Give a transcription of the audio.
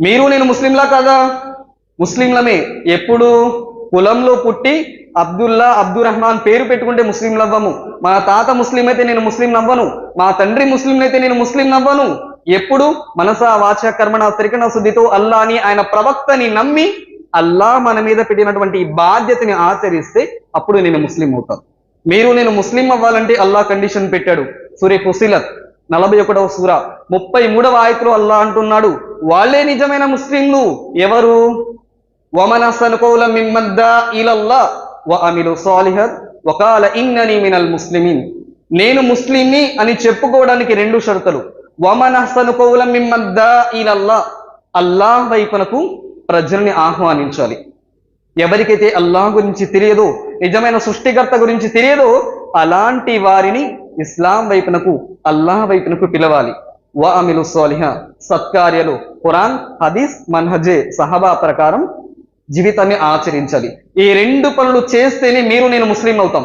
మీరు నేను ముస్లింలా కాదా? ముస్లింలమే. ఎప్పుడు? కులంలో పుట్టి అబ్దుల్లా అబ్దుల్ రహమాన్ పేరు పెట్టుకుంటే ముస్లిం నవ్వము మా తాత ముస్లిం అయితే నేను ముస్లిం నవ్వను మా తండ్రి ముస్లిం అయితే నేను ముస్లిం నవ్వను ఎప్పుడు? మనస వాచ కర్మణ త్రికణ శుద్ధితో అల్లాని ఆయన ప్రవక్తని నమ్మి అల్లా మన మీద పెట్టినటువంటి బాధ్యతని ఆచరిస్తే అప్పుడు నేను ముస్లిం అవుతాను. మీరు నేను ముస్లిం అవ్వాలంటే అల్లా కండిషన్ పెట్టాడు. సూర్య ఫుసిలత్ నలభై ఒకటవ సూర. ముప్పై మూడవ ఆయతలో అల్లా అంటున్నాడు. వాళ్ళే నిజమైన ముస్లింలు. ఎవరు? వమన సనుకౌల మిమ్మద్దా ఇలల్లా. వ అమిలు సాలిహత్. వకాల ఇన్నని మినల్ ముస్లిమిన్. నేను ముస్లింని అని చెప్పుకోవడానికి రెండు షరతులు. వమన సనుకౌల మిమ్మద్దా ఇలల్లా. అల్లాహ్ వైపునకు ప్రజల్ని ఆహ్వానించాలి. ఎవరికైతే అల్లాహ్ గురించి తెలియదో నిజమైన సృష్టికర్త గురించి తెలియదో అలాంటి వారిని ఇస్లాం వైపునకు అల్లాహ్ వైపునకు పిలవాలి. వా అమిలు సోలిహ. సత్కార్యలు. ఖురాన్ హదీస్ మన్హజే సహబా ప్రకారం జీవితాన్ని ఆచరించాలి ఈ రెండు పనులు చేస్తేనే మీరు నేను ముస్లిం అవుతాం.